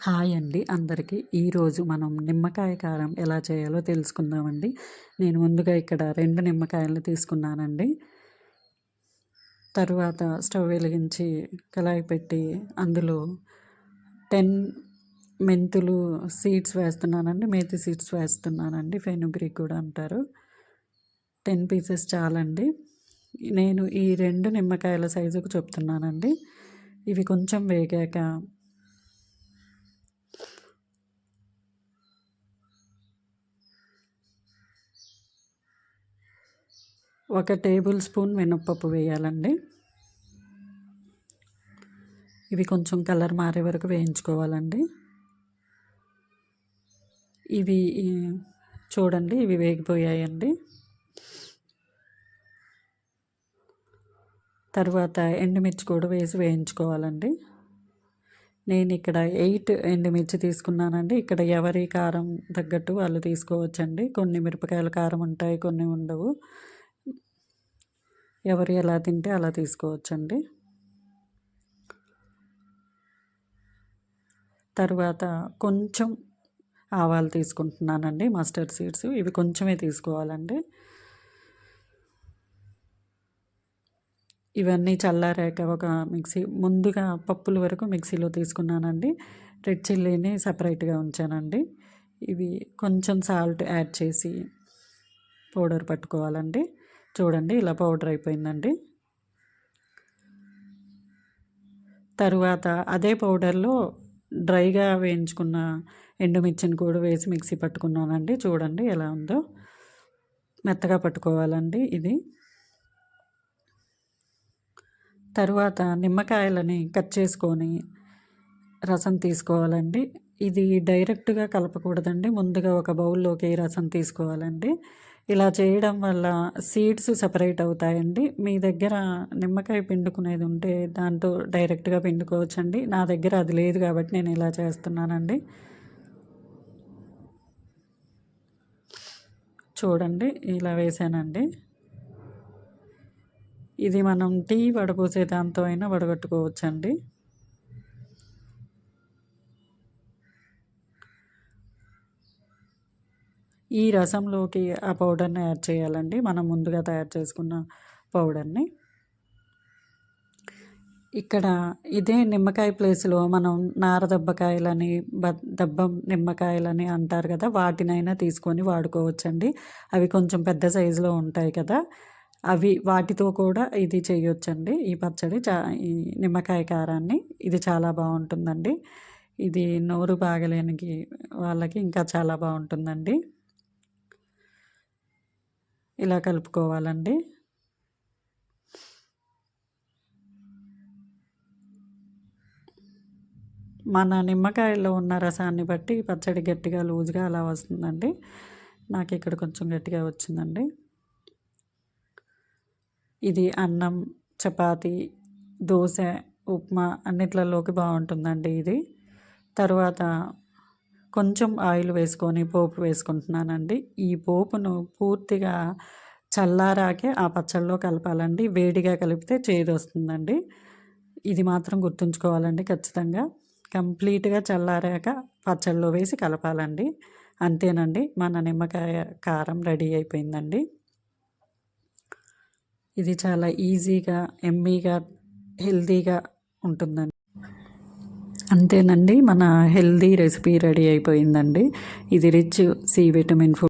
Hi అండి అందరికీ. ఈరోజు మనం నిమ్మకాయ కారం ఎలా చేయాలో తెలుసుకుందామండి. నేను ముందుగా ఇక్కడ రెండు నిమ్మకాయలు తీసుకున్నానండి. తరువాత స్టవ్ వెలిగించి కళాయి పెట్టి అందులో టెన్ మెంతులు సీడ్స్ వేస్తున్నానండి. మేతి సీడ్స్ వేస్తున్నానండి. ఫెనుగ్రీ కూడా అంటారు. టెన్ పీసెస్ చాలండి. నేను ఈ రెండు నిమ్మకాయల సైజుకు చెప్తున్నానండి. ఇవి కొంచెం వేగాక ఒక టేబుల్ స్పూన్ మినప్పప్పు వేయాలండి. ఇవి కొంచెం కలర్ మారే వరకు వేయించుకోవాలండి. ఇవి చూడండి ఇవి వేగిపోయాయండి. తర్వాత ఎండుమిర్చి కూడా వేసి వేయించుకోవాలండి. నేను ఇక్కడ ఎయిట్ ఎండుమిర్చి తీసుకున్నానండి. ఇక్కడ ఎవరి కారం తగ్గట్టు వాళ్ళు తీసుకోవచ్చండి. కొన్ని మిరపకాయల కారం ఉంటాయి కొన్ని ఉండవు. ఎవరు ఎలా తింటే అలా తీసుకోవచ్చండి. తర్వాత కొంచెం ఆవాలు తీసుకుంటున్నానండి మస్టర్డ్ సీడ్స్. ఇవి కొంచెమే తీసుకోవాలండి. ఇవన్నీ చల్లారాక ఒక మిక్సీ ముందుగా పప్పుల వరకు మిక్సీలో తీసుకున్నానండి. రెడ్ చిల్లీని సపరేట్గా ఉంచానండి. ఇవి కొంచెం సాల్ట్ యాడ్ చేసి పౌడర్ పట్టుకోవాలండి. చూడండి ఇలా పౌడర్ అయిపోయిందండి. తరువాత అదే పౌడర్లో డ్రైగా వేయించుకున్న ఎండుమిర్చిని కూడా వేసి మిక్సీ పట్టుకున్నానండి. చూడండి ఎలా ఉందో. మెత్తగా పట్టుకోవాలండి ఇది. తరువాత నిమ్మకాయలని కట్ చేసుకొని రసం తీసుకోవాలండి. ఇది డైరెక్ట్గా కలపకూడదండి. ముందుగా ఒక బౌల్లోకి రసం తీసుకోవాలండి. ఇలా చేయడం వల్ల సీడ్స్ సపరేట్ అవుతాయండి. మీ దగ్గర నిమ్మకాయ పిండుకునేది ఉంటే దాంతో డైరెక్ట్గా పిండుకోవచ్చండి. నా దగ్గర అది లేదు కాబట్టి నేను ఇలా చేస్తున్నానండి. చూడండి ఇలా వేసానండి. ఇది మనం టీ వడపోసే దాంతో అయినా వడగట్టుకోవచ్చండి. ఈ రసంలోకి ఆ పౌడర్ని యాడ్ చేయాలండి. మనం ముందుగా తయారు చేసుకున్న పౌడర్ని. ఇక్కడ ఇదే నిమ్మకాయ ప్లేస్లో మనం నారదబ్బకాయలని బ దబ్బ నిమ్మకాయలని అంటారు కదా వాటినైనా తీసుకొని వాడుకోవచ్చండి. అవి కొంచెం పెద్ద సైజులో ఉంటాయి కదా. అవి వాటితో కూడా ఇది చేయొచ్చండి. ఈ పచ్చడి చా ఈ నిమ్మకాయ కారాన్ని ఇది చాలా బాగుంటుందండి. ఇది నోరు బాగలేని వాళ్ళకి ఇంకా చాలా బాగుంటుందండి. ఇలా కలుపుకోవాలండి. మన నిమ్మకాయలో ఉన్న రసాన్ని బట్టి పచ్చడి గట్టిగా లూజ్గా అలా వస్తుందండి. నాకు ఇక్కడ కొంచెం గట్టిగా వచ్చిందండి. ఇది అన్నం చపాతి దోశ ఉప్మా అన్నిట్లలోకి బాగుంటుందండి ఇది. తర్వాత కొంచెం ఆయిల్ వేసుకొని పోపు వేసుకుంటున్నానండి. ఈ పోపును పూర్తిగా చల్లారాకే ఆ పచ్చళ్ళలో కలపాలండి. వేడిగా కలిపితే చేదు వస్తుందండి. ఇది మాత్రం గుర్తుంచుకోవాలండి ఖచ్చితంగా. కంప్లీట్గా చల్లారాక పచ్చళ్ళలో వేసి కలపాలండి. అంతేనండి మన నిమ్మకాయ కారం రెడీ అయిపోయిందండి. ఇది చాలా ఈజీగా ఎమ్మీగా హెల్తీగా ఉంటుందండి. అంతేనండి మన హెల్దీ రెసిపీ రెడీ అయిపోయిందండి. ఇది రిచ్ సి విటమిన్ ఫుడ్